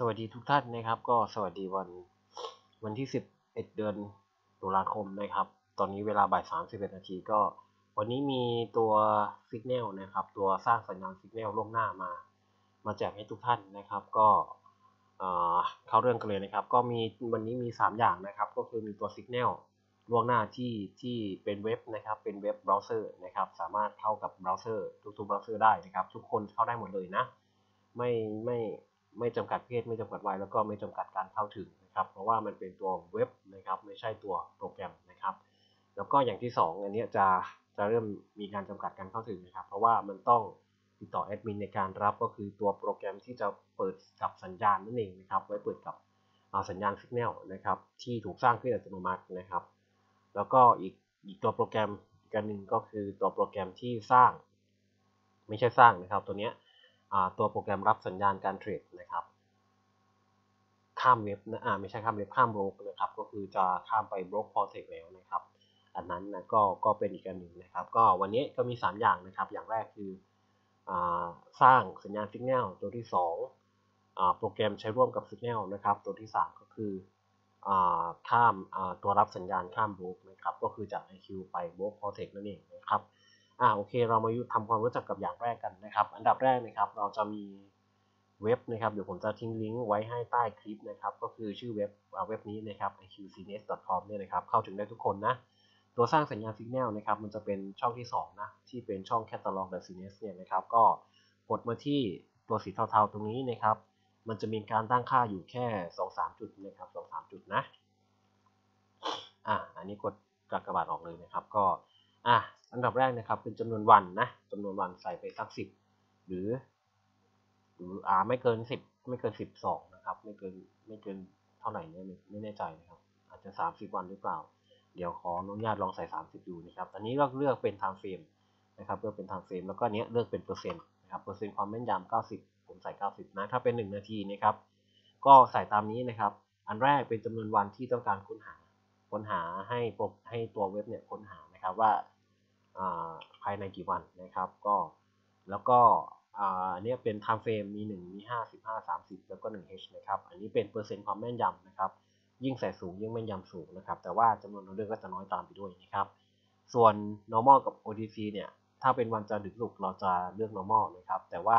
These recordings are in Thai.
สวัสดีทุกท่านนะครับ ก็สวัสดีวันวันที่ 11 เดือนตุลาคมนะครับ ตอนนี้เวลาบ่าย31นาทีก็ วันนี้มีตัวสัญญาณนะครับ ตัวสร้างสัญญาณสัญญาณล่วงหน้ามา มาแจกให้ทุกท่านนะครับ ก็เข้าเรื่องกันเลยนะครับ ก็มีวันนี้มี 3 อย่างนะครับ ก็คือมีตัวสัญญาณล่วงหน้าที่ที่เป็นเว็บนะครับ เป็นเว็บเบราว์เซอร์นะครับ สามารถเข้ากับเบราว์เซอร์ทุกๆเบราว์เซอร์ได้นะครับ ทุกคนเข้าได้หมดเลยนะ ไม่ไม่ ไม่จำกัดเพศไม่จำกัดวัยแล้วก็ไม่จำกัดการเข้าถึงนะครับ เพราะว่ามันเป็นตัวเว็บนะครับไม่ใช่ตัวโปรแกรมนะครับ แล้วก็อย่างที่ 2 อันนี้จะจะเริ่มมีการจำกัดการเข้าถึงนะครับ เพราะว่ามันต้องติดต่อแอดมินในการรับก็คือตัวโปรแกรมที่จะเปิดกับสัญญาณนั่นเองนะครับ ไว้เปิดกับสัญญาณสัญญาณนะครับที่ถูกสร้างขึ้นอัตโนมัตินะครับ แล้วก็อีกอีกตัวโปรแกรมอีกอันหนึ่งก็คือตัวโปรแกรมที่สร้าง ไม่ใช่สร้างนะครับ ตัวเนี้ย ตัวโปรแกรมรับสัญญาณการเทรดนะครับ ข้ามเว็บนะอ่าไม่ใช่ข้ามเว็บข้ามโบรกนะครับ ก็คือจะข้ามไปโบรกพอเทคแล้วนะครับ อันนั้นนะก็ก็เป็นอีกอันหนึ่งนะครับ ก็วันนี้ก็มี 3 อย่างนะครับ อย่างแรกคืออสร้างสัญญาณสัญญาณตัวที่2โปรแกรมใช้ร่วมกับสัญญาณนะครับ ตัวที่ 3 ก็คือข้ามตัวรับสัญญาณข้ามโบรกนะครับ ก็คือจาก IQ ไปโบรกพอเทคนั่นเองนะครับ อ่าโอเค เรามาทำความรู้จักกับอย่างแรกกันนะครับ อันดับแรกนะครับเราจะมีเว็บนะครับเดี๋ยวผมจะทิ้งลิงก์ไว้ให้ใต้คลิปนะครับ ก็คือชื่อเว็บเว็บนี้นะครับ iqcns.com เนี่ยนะครับ เข้าถึงได้ทุกคนนะ ตัวสร้างสัญญาณสัญญาณนะครับ มันจะเป็นช่องที่2นะที่เป็นช่อง catalog.cns เนี่ยนะครับ ก็กดมาที่ตัวสีเทาๆตรงนี้นะครับ มันจะมีการตั้งค่าอยู่แค่ 2-3 จุดนะครับ2-3 จุดนะอะอันนี้กดกากบาทออกเลยนะครับ ก็อะ อันดับแรกนะครับเป็นจำนวนวันนะจำนวนวันใส่ไปสักสิบหรือหรืออ่าไม่เกินสิบไม่เกินสิบสองนะครับ ไม่เกินไม่เกินเท่าไหร่เนี่ยไม่แน่ใจนะครับ อาจจะสามสิบวันหรือเปล่า เดี๋ยวขออนุญาตลองใส่สามสิบดูนะครับ อันนี้ก็เลือกเป็น time frame นะครับเลือกเป็น time frame แล้วก็เนี้ยเลือกเป็นเปอร์เซ็นต์นะครับเปอร์เซ็นต์ความแม่นยำเก้าสิบผมใส่เก้าสิบนะถ้าเป็นหนึ่งนาทีนะครับ ก็ใส่ตามนี้นะครับ อันแรกเป็นจำนวนวันที่ต้องการค้นหาค้นหาให้ให้ตัวเว็บเนี่ยค้นหานะครับว่า ภายในกี่วันนะครับก็แล้วก็อันนี้เป็น time frame มี 1 มี 5 15 30 แล้วก็ 1h นะครับอันนี้เป็นเปอร์เซ็นต์ความแม่นยำนะครับยิ่งใส่สูงยิ่งแม่นยำสูงนะครับแต่ว่าจำนวนออเดอร์ก็จะน้อยตามไปด้วยนะครับส่วน normal กับ OTC เนี่ยถ้าเป็นวันจันทร์ถึงศุกร์เราจะเลือก normal นะครับแต่ว่า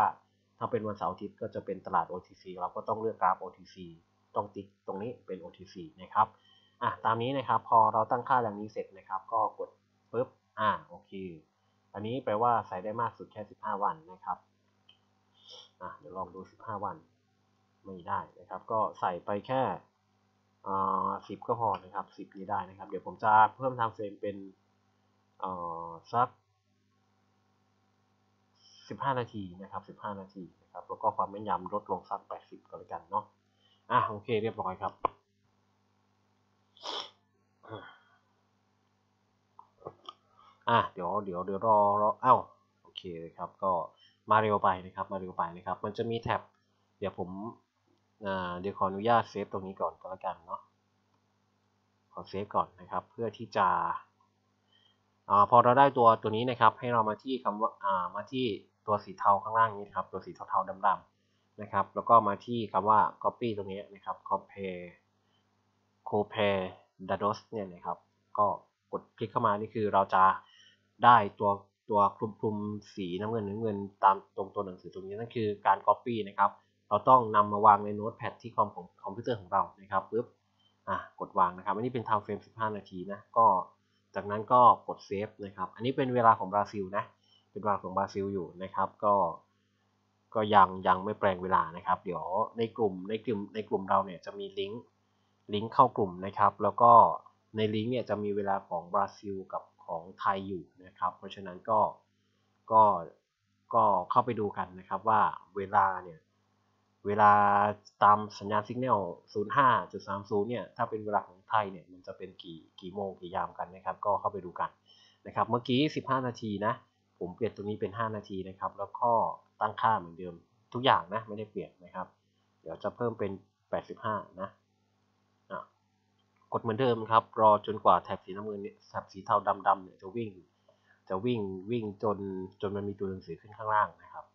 ถ้าเป็นวันเสาร์อาทิตย์ก็จะเป็นตลาด OTC เราก็ต้องเลือกกราฟ OTC ต้องติ๊กตรงนี้เป็น OTC นะครับอะตามนี้นะครับพอเราตั้งค่าอย่างนี้เสร็จนะครับ ก็กดปุ๊บ อ่าโอเค อันนี้แปลว่าใส่ได้มากสุดแค่ 15 วันนะครับอะเดี๋ยวลองดู 15 วัน ไม่ได้นะครับ ก็ใส่ไปแค่อ่า10ก็พอนะครับ 10 นี้ได้นะครับ เดี๋ยวผมจะเพิ่มทม์เฟรมเป็นอ่าสัก 15 นาทีนะครับ 15 นาทีนะครับ แล้วก็ความแม่นยำลดลงสัก 80 ก็แล้วกันเนาะอะโอเค เรียบร้อยครับ อะเดี๋ยวเดี๋ยวเดี๋ยวรอรออ้าวโอเคครับก็มาเร็วไปนะครับมาเร็วไปนะครับ มันจะมีแท็บเดี๋ยวผมอ่าเดี๋ยวขออนุญาตเซฟตรงนี้ก่อนก็แล้วกันเนาะขอเซฟก่อนนะครับ เพื่อที่จะอ่าพอเราได้ตัวตัวนี้นะครับ ให้เรามาที่คำว่าอ่ามาที่ตัวสีเทาข้างล่างนี้ครับ ตัวสีเทาๆดำๆนะครับ แล้วก็มาที่คำว่า copy ตรงนี้นะครับ compare compare dados เนี่ยนะครับ ก็กดคลิกเข้ามานี่คือเราจะ ได้ตัวตัวคลุมคลุมสีน้ำเงินน้ำเงินตามตรงตัวหนังสือตรงนี้นั่นคือการ Copy นะครับ เราต้องนำมาวางในโน้ตแพดที่คอมของคอมพิวเตอร์ของเรานะครับปึ๊บอะกดวางนะครับ อันนี้เป็น time frame 15 นาทีนะก็จากนั้นก็กดเซฟนะครับ อันนี้เป็นเวลาของบราซิลนะ เป็นเวลาของบราซิลอยู่นะครับ ก็ ก็ยังยังไม่แปลงเวลานะครับ เดี๋ยวในกลุ่มในกลุ่มในกลุ่มเราเนี่ยจะมีลิงก์ลิงก์เข้ากลุ่มนะครับ แล้วก็ในลิงก์เนี่ยจะมีเวลาของบราซิลกับ ของไทยอยู่นะครับ เพราะฉะนั้นก็ก็ก็เข้าไปดูกันนะครับว่าเวลาเนี่ยเวลาตามสัญญาณสัญญาณ 05.30 เนี่ย ถ้าเป็นเวลาของไทยเนี่ย มันจะเป็นกี่กี่โมงกี่ยามกันนะครับ ก็เข้าไปดูกันนะครับ เมื่อกี้ 15 นาทีนะ ผมเปลี่ยนตรงนี้เป็น 5 นาทีนะครับ แล้วก็ตั้งค่าเหมือนเดิมทุกอย่างนะ ไม่ได้เปลี่ยนนะครับ เดี๋ยวจะเพิ่มเป็น 85 นะ กดเหมือนเดิมครับ รอจนกว่าแถบสีน้ำเงินแถบสีเทาดำๆเนี่ยจะวิ่ง จะวิ่งวิ่งจนจนมันมีตัวหนังสือขึ้นข้างล่างนะครับ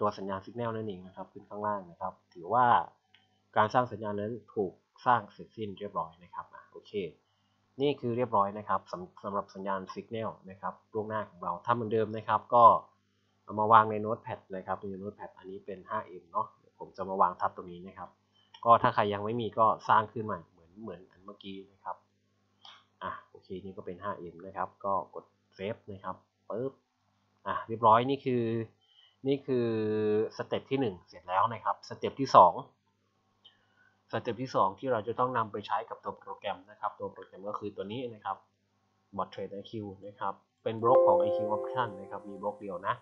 ตัวสัญญาณสัญญาณนั่นเองนะครับขึ้นข้างล่างนะครับ ถือว่าการสร้างสัญญาณนั้นถูกสร้างเสร็จสิ้นเรียบร้อยนะครับอะโอเค นี่คือเรียบร้อยนะครับสำสำหรับสัญญาณสัญญาณนะครับล่วงหน้าของเราถ้าเหมือนเดิมนะครับ ก็เอามาวางในโน้ตแพดนะครับในโน้ตแพดอันนี้เป็น 5M เนาะผมจะมาวางทับตรงนี้นะครับ ก็ถ้าใครยังไม่มีก็สร้างขึ้นใหม่ เหมือนอนอันเมื่อกี้นะครับอะโอเคนี่ก็เป็น 5M นะครับ ก็กดเซฟนะครับปึ๊บอะเรียบร้อยนี่คือนี่คือสเต็ปที่ 1 เสร็จแล้วนะครับสเต็ปที่ 2สเต็ปที่ 2 ที่เราจะต้องนำไปใช้กับตัวโปรแกรมนะครับตัวโปรแกรมก็คือตัวนี้นะครับ bot trade IQ นะครับเป็นบล็อกของ IQ option นะครับมีบล็อกเดียวนะ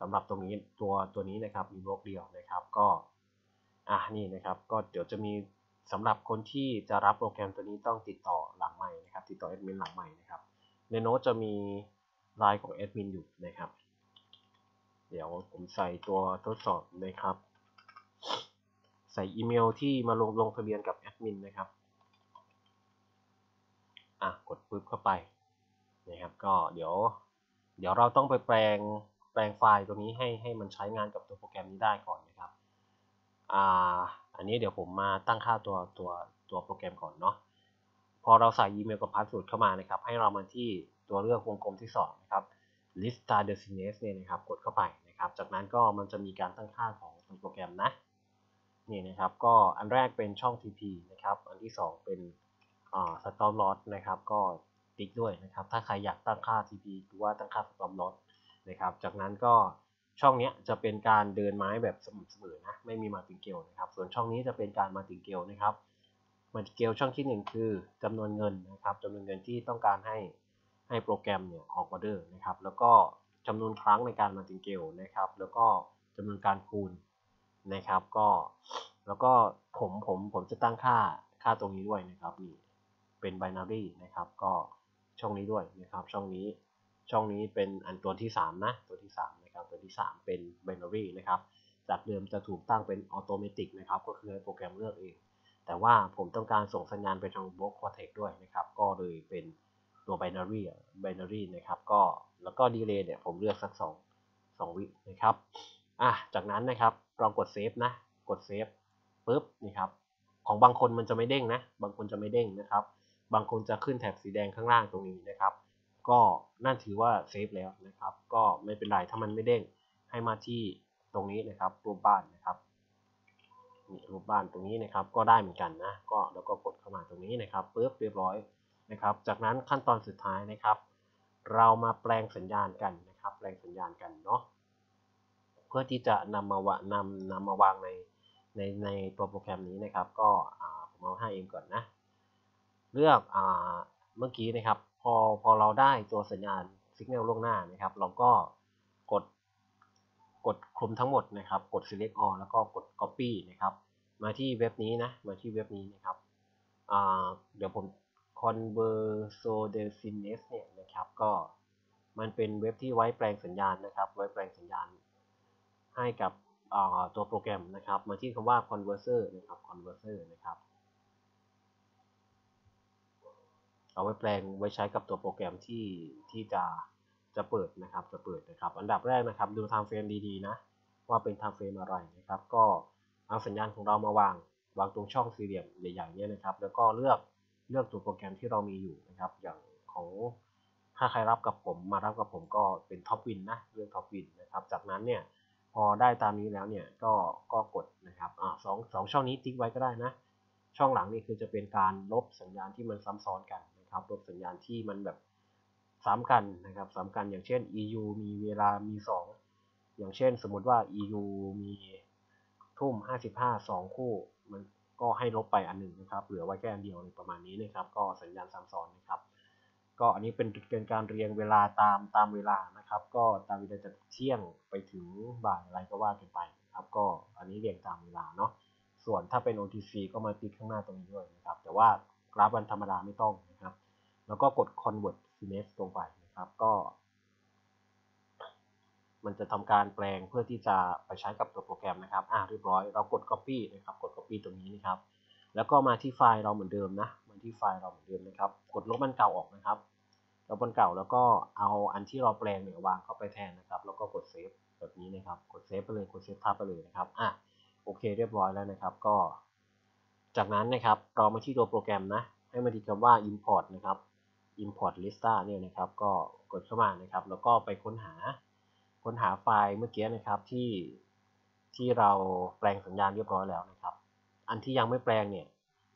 สำหรับตรงนี้ตัวตัวนี้นะครับมีบล็อกเดียวนะครับก็อะนี่นะครับก็เดี๋ยวจะมี สำหรับคนที่จะรับโปรแกรมตัวนี้ต้องติดต่อหลังใหม่นะครับ ติดต่อแอดมินหลังใหม่นะครับ ในโน้ตจะมีไลน์ของแอดมินอยู่นะครับ เดี๋ยวผมใส่ตัวทดสอบนะครับ ใส่อีเมลที่มาลงลงทะเบียนกับแอดมินนะครับ อะ กดปึ๊บเข้าไปนะครับ ก็เดี๋ยว เดี๋ยวเราต้องไปแปลงแปลงไฟล์ตัวนี้ให้ให้มันใช้งานกับตัวโปรแกรมนี้ได้ก่อนนะครับ อ่า อันนี้เดี๋ยวผมมาตั้งค่าตัวตัวตัวโปรแกรมก่อนเนาะพอเราใส่อีเมลกับพาสเวิร์ดเข้ามานะครับ ให้เรามาที่ตัวเลือกวงกลมที่2นะครับ list star destination เนี่ยนะครับ กดเข้าไปนะครับ จากนั้นก็มันจะมีการตั้งค่าของตัวโปรแกรมนะ นี่นะครับ ก็อันแรกเป็นช่อง TP นะครับ อันที่ 2 เป็นอ่า stop loss นะครับ ก็ติ๊กด้วยนะครับ ถ้าใครอยากตั้งค่า TP หรือว่าตั้งค่า stop loss นะครับ จากนั้นก็ ช่องนี้จะเป็นการเดินไม้แบบสม่ำเสมอนะไม่มีมาติงเกลนะครับ ส่วนช่องนี้จะเป็นการมาติงเกลนะครับมาติงเกลช่องที่ 1 คือจำนวนเงินนะครับจำนวนเงินที่ต้องการให้ให้โปรแกรมเนี่ยออกออเดอร์นะครับ แล้วก็จำนวนครั้งในการมาติงเกลนะครับ แล้วก็จำนวนการคูณนะครับ ก็แล้วก็ผมผมผมจะตั้งค่าค่าตรงนี้ด้วยนะครับนี่เป็น binary นะครับ ก็ช่องนี้ด้วยนะครับ ช่องนี้ช่องนี้เป็นอันตัวที่ 3 นะ ตัวที่ 3 นะครับตัวที่ 3 เป็น binary นะครับ จากเดิมจะถูกตั้งเป็น automatic นะครับ ก็คือให้โปรแกรมเลือกเอง แต่ว่าผมต้องการส่งสัญญาณไปทาง block cortex ด้วยนะครับ ก็เลยเป็นตัว binary binary นะครับ ก็แล้วก็ delay เนี่ยผมเลือกสัก 2 2 วินะครับอะจากนั้นนะครับลองกดเซฟนะ กดเซฟปุ๊บนี่ครับ ของบางคนมันจะไม่เด้งนะ บางคนจะไม่เด้งนะครับ บางคนจะขึ้นแถบสีแดงข้างล่างตรงนี้นะครับ ก็นั่นถือว่าเซฟแล้วนะครับ ก็ไม่เป็นไรถ้ามันไม่เด้งให้มาที่ตรงนี้นะครับรูปบ้านนะครับรูปบ้านตรงนี้นะครับ ก็ได้เหมือนกันนะก็แล้วก็กดเข้ามาตรงนี้นะครับปุ๊บเรียบร้อยนะครับ จากนั้นขั้นตอนสุดท้ายนะครับ เรามาแปลงสัญญาณกันนะครับ แปลงสัญญาณกันเนาะเพื่อที่จะนำมาวะนำนำมาวางในในในตัวโปรแกรมนี้นะครับ ก็ผมเอา 5M ก่อนนะ เลือกอเมื่อกี้นะครับ พอพอเราได้ตัวสัญญาณสัญญาณล่วงหน้านะครับ เราก็กดกดคลุมทั้งหมดนะครับ กด select all แล้วก็กด copy นะครับ มาที่เว็บนี้นะ มาที่เว็บนี้นะครับ เดี๋ยวผม conversodesines เนี่ยนะครับ ก็มันเป็นเว็บที่ไว้แปลงสัญญาณนะครับ ไว้แปลงสัญญาณให้กับตัวโปรแกรมนะครับ มาที่คำว่า converter นะครับ converter นะครับ เอาไว้แปลงไว้ใช้กับตัวโปรแกรมที่ที่จะจะเปิดนะครับจะเปิดนะครับ อันดับแรกนะครับ ดู time frame ดีๆนะว่าเป็น time frame อะไรนะครับ ก็เอาสัญญาณของเรามาวาง วางตรงช่องสี่เหลี่ยมใหญ่ๆเนี่ยนะครับ แล้วก็เลือกเลือกตัวโปรแกรมที่เรามีอยู่นะครับ อย่างของถ้าใครรับกับผมมารับกับผมก็เป็นท็อปวินนะเลือกท็อปวินนะครับ จากนั้นเนี่ยพอได้ตามนี้แล้วเนี่ยก็ก็กดนะครับอ่าสองสองช่องนี้ติ๊กไว้ก็ได้นะ ช่องหลังนี่คือจะเป็นการลบสัญญาณที่มันซ้ำซ้อนกัน ครับลบสัญญาณที่มันแบบซ้ำกันนะครับซ้ำกันอย่างเช่น EU มีเวลามี 2 อย่างเช่นสมมติว่า EU มีทุ่ม 55 2 คู่ มันก็ให้ลบไปอันหนึ่งนะครับ เหลือไว้แค่อันเดียวประมาณนี้นะครับ ก็สัญญาณซ้ำซ้อนนะครับ ก็อันนี้เป็นเป็นการเรียงเวลาตามตามเวลานะครับ ก็ตามเวลาจากเที่ยงไปถึงบ่ายอะไรก็ว่ากันไปครับ ก็อันนี้เรียงตามเวลาเนาะส่วนถ้าเป็น OTC ก็มาติดข้างหน้าตรงนี้ด้วยนะครับ แต่ว่า กราฟวันธรรมดาไม่ต้องนะครับ แล้วก็กด convert finesse ตรงไปนะครับ ก็ มันจะทำการแปลงเพื่อที่จะไปใช้กับตัวโปรแกรมนะครับ อ่าเรียบร้อย เรากด copy นะครับ กด copy ตรงนี้นะครับ แล้วก็มาที่ไฟล์เราเหมือนเดิมนะ มาที่ไฟล์เราเหมือนเดิมนะครับ กดลบมันเก่าออกนะครับลบมันเก่าแล้วก็เอาอันที่เราแปลงเนี่ยวางเข้าไปแทนนะครับ แล้วก็กดเซฟแบบนี้นะครับ กดเซฟไปเลย กดเซฟภาพไปเลยนะครับ อะ โอเค เรียบร้อยแล้วนะครับ ก็ จากนั้นนะครับเรามาที่ตัวโปรแกรมนะ ให้มาที่คำว่า import นะครับ import lista เนี่ยนะครับ ก็กดเข้ามานะครับ แล้วก็ไปค้นหา ค้นหาไฟล์เมื่อกี้นะครับที่ที่เราแปลงสัญญาณเรียบร้อยแล้วนะครับ อันที่ยังไม่แปลงเนี่ย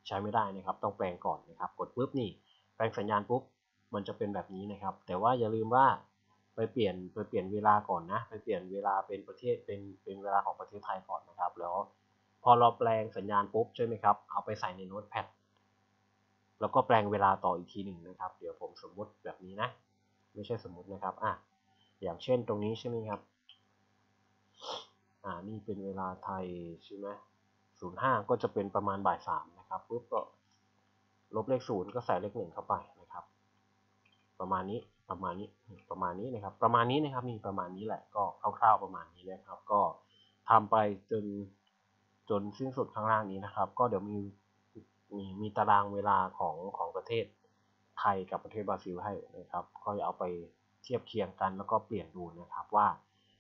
ใช้ไม่ได้นะครับ ต้องแปลงก่อนนะครับ กดปุ๊บนี่ แปลงสัญญาณปุ๊บ มันจะเป็นแบบนี้นะครับ แต่ว่าอย่าลืมว่าไปเปลี่ยนไปเปลี่ยนเวลาก่อนนะ ไปเปลี่ยนเวลาเป็นประเทศเป็นเป็นเวลาของประเทศไทยก่อนนะครับ แล้ว อเราแปลงสัญญาณปุ๊บใช่ไหมครับ เอาไปใส่ในโน้ตแพดแล้วก็แปลงเวลาต่ออีกทีหนึ่งนะครับ เดี๋ยวผมสมมุติแบบนี้นะ ไม่ใช่สมมุตินะครับ อะ อย่างเช่นตรงนี้ใช่ไหมครับ อ่า นี่เป็นเวลาไทยใช่ไหมศูนย์ห้าก็จะเป็นประมาณบ่ายสามนะครับปุ๊บก็ลบเลขศูนย์ก็ใส่เลขหนึ่งเข้าไปนะครับ ประมาณนี้ ประมาณนี้ ประมาณนี้นะครับ ประมาณนี้นะครับ นี่ประมาณนี้แหละ ก็คร่าวๆประมาณนี้นะครับ ก็ทำไปจน จนสิ้นสุดข้างล่างนี้นะครับ ก็เดี๋ยวมีมีมีตารางเวลาของของประเทศไทยกับประเทศบราซิลให้นะครับ ก็เอาไปเทียบเคียงกันแล้วก็เปลี่ยนดูนะครับว่า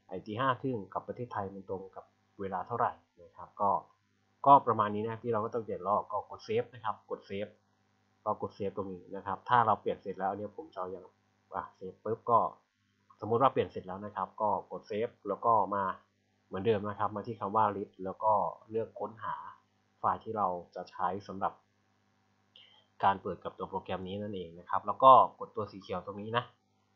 ไอทีห้าครึ่งกับประเทศไทยมันตรงกับเวลาเท่าไหร่นะครับ ก็ก็ประมาณนี้นะที่เราก็ต้องเปลี่ยนรอบก็กดเซฟนะครับ กดเซฟก็กดเซฟตรงนี้นะครับ ถ้าเราเปลี่ยนเสร็จแล้วเนี่ยผมจะย่างอะเซฟปุ๊บก็ สมมุติว่าเปลี่ยนเสร็จแล้วนะครับ ก็กดเซฟแล้วก็มา เหมือนเดิมนะครับ มาที่คำว่า list แล้วก็เลือกค้นหาไฟล์ที่เราจะใช้สำหรับการเปิดกับตัวโปรแกรมนี้นั่นเองนะครับ แล้วก็กดตัวสีเขียวตรงนี้นะ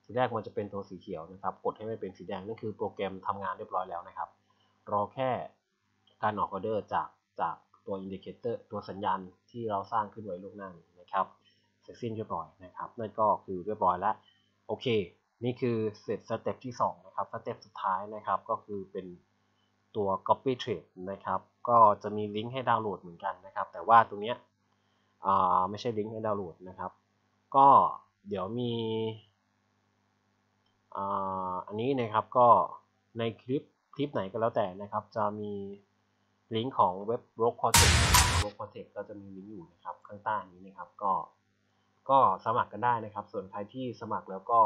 ทีแรกมันจะเป็นตัวสีเขียวนะครับ กดให้มันเป็นสีแดงนั่นคือโปรแกรมทำงานเรียบร้อยแล้วนะครับ รอแค่การออกออเดอร์จากจากตัวอินดิเคเตอร์ตัวสัญญาณที่เราสร้างขึ้นไว้ล่วงหน้านี้นะครับ เสร็จสิ้นเรียบร้อยนะครับ นั่นก็คือเรียบร้อยแล้ว โอเค นี่คือเสร็จสเต็ปที่2นะครับ สเต็ปสุดท้ายนะครับ ก็คือเป็น ตัว copy trade นะครับ ก็จะมีลิงก์ให้ดาวน์โหลดเหมือนกันนะครับ แต่ว่าตรงเนี้ยไม่ใช่ลิงก์ให้ดาวน์โหลดนะครับ ก็เดี๋ยวมีอันนี้นะครับก็ในคลิปคลิปไหนก็แล้วแต่นะครับ จะมีลิงก์ของเว็บ r o g c o r t e x r o g c o r t e x ก็จะมีลิงก์อยู่นะครับข้างใต้นี้นะครับ ก็ก็สมัครกันได้นะครับ ส่วนใครที่สมัครแล้วก็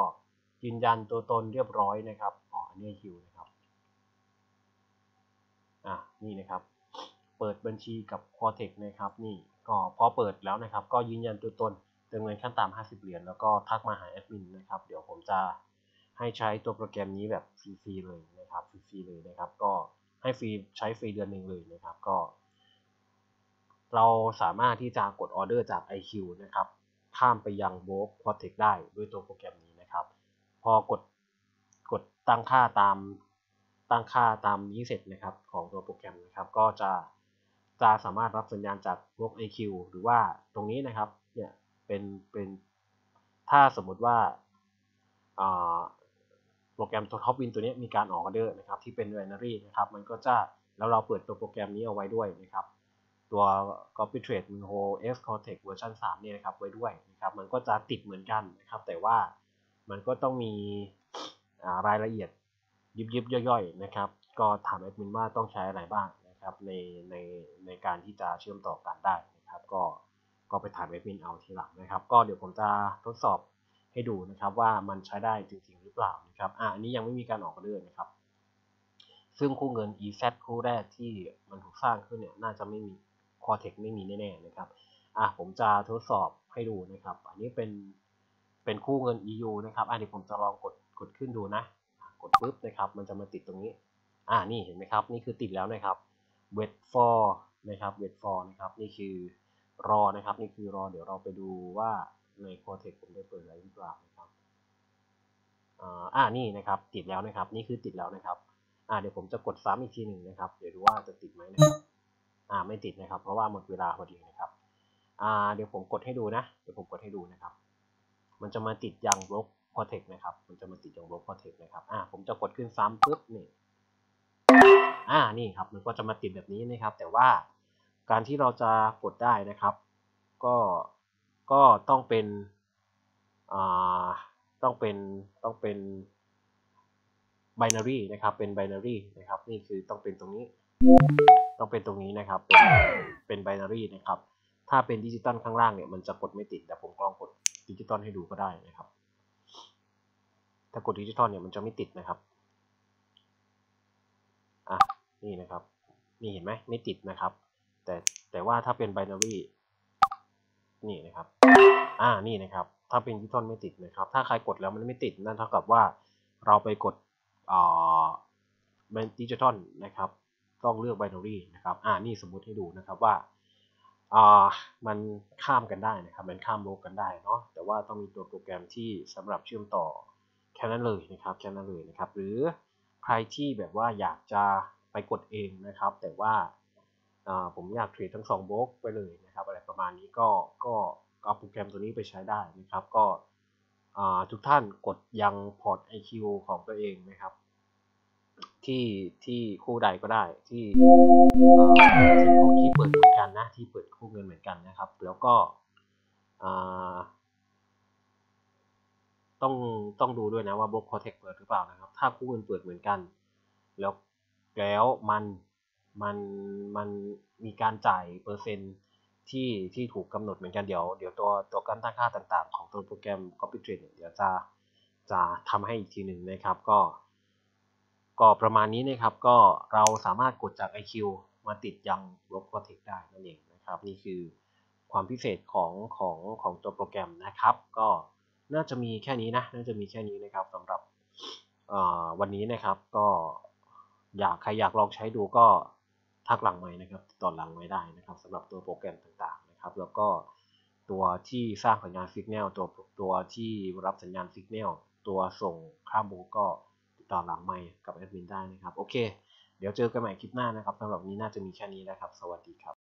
ยืนยันตัวตนเรียบร้อยนะครับอ๋ออันนี้คิวนะ นี่นะครับ เปิดบัญชีกับ q u a r t e x นะครับ นี่ก็พอเปิดแล้วนะครับ ก็ยืนยันตัวตนเติมเงินขั้นต่ำ50 เหรียญแล้วก็ทักมาหาแอดมินนะครับ เดี๋ยวผมจะให้ใช้ตัวโปรแกรมนี้แบบฟรีๆเลยนะครับฟรีๆเลยนะครับ ก็ให้ฟรีใช้ฟรีเดือนหนึ่งเลยนะครับก็ เราสามารถที่จะกดออเดอร์จาก IQ นะครับข้ามไปยัง v o ควอ t e x ได้ด้วยตัวโปรแกรมนี้นะครับ พอกดกดตั้งค่าตาม ตั้งค่าตามนี้เสร็จนะครับของตัวโปรแกรมนะครับ ก็จะจะสามารถรับสัญญาณจากพวก IQ หรือว่าตรงนี้นะครับเนี่ยเป็นเป็นถ้าสมมติว่าโปรแกรมตัวท็อปวินตัวนี้มีการออกออเดอร์นะครับที่เป็น binary นะครับมันก็จะแล้วเราเปิดตัวโปรแกรมนี้เอาไว้ด้วยนะครับตัว copy trade Minho S Cortex เวอร์ชัน3เนี่ยนะครับไว้ด้วยนะครับมันก็จะติดเหมือนกันนะครับแต่ว่ามันก็ต้องมีรายละเอียด ยิบยิบย่อยๆนะครับ ก็ถามแอดมินว่าต้องใช้อะไรบ้างนะครับในในในการที่จะเชื่อมต่อกันได้นะครับ ก็ก็ไปถามแอดมินเอาทีหลังนะครับ ก็เดี๋ยวผมจะทดสอบให้ดูนะครับว่ามันใช้ได้จริงๆหรือเปล่านะครับอ่าอันนี้ยังไม่มีการออกออเดอร์นะครับ ซึ่งคู่เงิน EZ คู่แรกที่มันถูกสร้างขึ้นเนี่ยน่าจะไม่มี Cortex ไม่มีแน่ๆนะครับอะผมจะทดสอบให้ดูนะครับ อันนี้เป็นเป็นคู่เงิน EU นะครับ อันนี้ผมจะลองกดกดขึ้นดูนะ ดปุ๊บนะครับ มันจะมาติดตรงนี้ อ่านี่เห็นไหมครับ นี่คือติดแล้วนะครับ wait for นะครับ wait for นะครับ นี่คือรอนะครับ นี่คือรอ เดี๋ยวเราไปดูว่าใน Cortex ผมได้เปิดอะไรหรือเปล่านะครับ อ่า นี่นะครับ ติดแล้วนะครับ นี่คือติดแล้วนะครับ อ่า เดี๋ยวผมจะกดซ้ำอีกทีหนึ่งนะครับ เดี๋ยวดูว่าจะติดไหมนะครับ อ่า ไม่ติดนะครับ เพราะว่าหมดเวลาพอดีนะครับ อ่า เดี๋ยวผมกดให้ดูนะ เดี๋ยวผมกดให้ดูนะครับ มันจะมาติดยังบ ล็อก Cortex นะครับมันจะมาติดยังบล็อก Cortex นะครับอ่าผมจะกดขึ้นซ้ำปุ๊บนี่อ่านี่ครับมันก็จะมาติดแบบนี้นะครับ แต่ว่าการที่เราจะกดได้นะครับ ก็ก็ต้องเป็นอ่าต้องเป็นต้องเป็น binary นะครับเป็น binary นะครับ นี่คือต้องเป็นตรงนี้ ต้องเป็นตรงนี้นะครับ เป็นเป็น binary นะครับ ถ้าเป็นดิจิตอลข้างล่างเนี่ยมันจะกดไม่ติดแต่ผมลองกดดิจิตอลให้ดูก็ได้นะครับ ถ้ากดดิจิตอลเนี่ยมันจะไม่ติดนะครับอะนี่นะครับนี่เห็นไหมไม่ติดนะครับ แต่แต่ว่าถ้าเป็น binary นี่นะครับอ่านี่นะครับ ถ้าเป็นดิจิตอลไม่ติดนะครับ ถ้าใครกดแล้วมันไม่ติดนั่นเท่ากับว่าเราไปกดอ่าเป็นดิจิตอลนะครับต้องเลือก binary นะครับอ่านี่สมมุติให้ดูนะครับว่าอ่ามันข้ามกันได้นะครับ มันข้ามโลกกันได้เนาะแต่ว่าต้องมีตัวโปรแกรมที่สำหรับเชื่อมต่อ แค่นั้นเลยนะครับแค่นั้นเลยนะครับ หรือใครที่แบบว่าอยากจะไปกดเองนะครับ แต่ว่าผมอยากเทรดทั้ง2บล็อกไปเลยนะครับอะไรประมาณนี้ก็ก็เอาโปรแกรมตัวนี้ไปใช้ได้นะครับ ก็ทุกท่านกดยังพอร์ต IQ ของตัวเองนะครับ ที่ที่คู่ใดก็ได้ที่ที่เปิดเหมือนกันนะที่เปิดคู่เงินเหมือนกันนะครับ แล้วก็ ต้องต้องดูด้วยนะว่าบล็อกคอเทคเปิดหรือเปล่านะครับ ถ้าคู่เงินเปิดเหมือนกัน แล้วแล้วมันมันมันมีการจ่ายเปอร์เซ็นต์ที่ที่ถูกกำหนดเหมือนกันเดี๋ยวเดี๋ยวตัวตัวการตั้งค่าต่างๆ ของตัวโปรแกรม Copy Trade เดี๋ยวจะจะทำให้อีกทีหนึ่งนะครับก็ ก็ประมาณนี้นะครับก็เราสามารถกดจาก IQ มาติดยังลบ Cortex ได้นั่นเองนะครับ นี่คือความพิเศษของของของตัวโปรแกรมนะครับ ก็ น่าจะมีแค่นี้นะ น่าจะมีแค่นี้นะครับสำหรับวันนี้นะครับก็อยากใครอยากลองใช้ดูก็ทักหลังไม้นะครับต่อหลังไม้ได้นะครับสำหรับตัวโปรแกรมต่างๆนะครับ แล้วก็ตัวที่สร้างสัญญาณสัญญาณตัวตัวที่รับสัญญาณสัญญาณตัวส่งข้ามบูก็ติดต่อหลังไม้กับแอดมินได้นะครับ โอเค เดี๋ยวเจอกันใหม่คลิปหน้านะครับสำหรับนี้น่าจะมีแค่นี้นะครับ สวัสดีครับ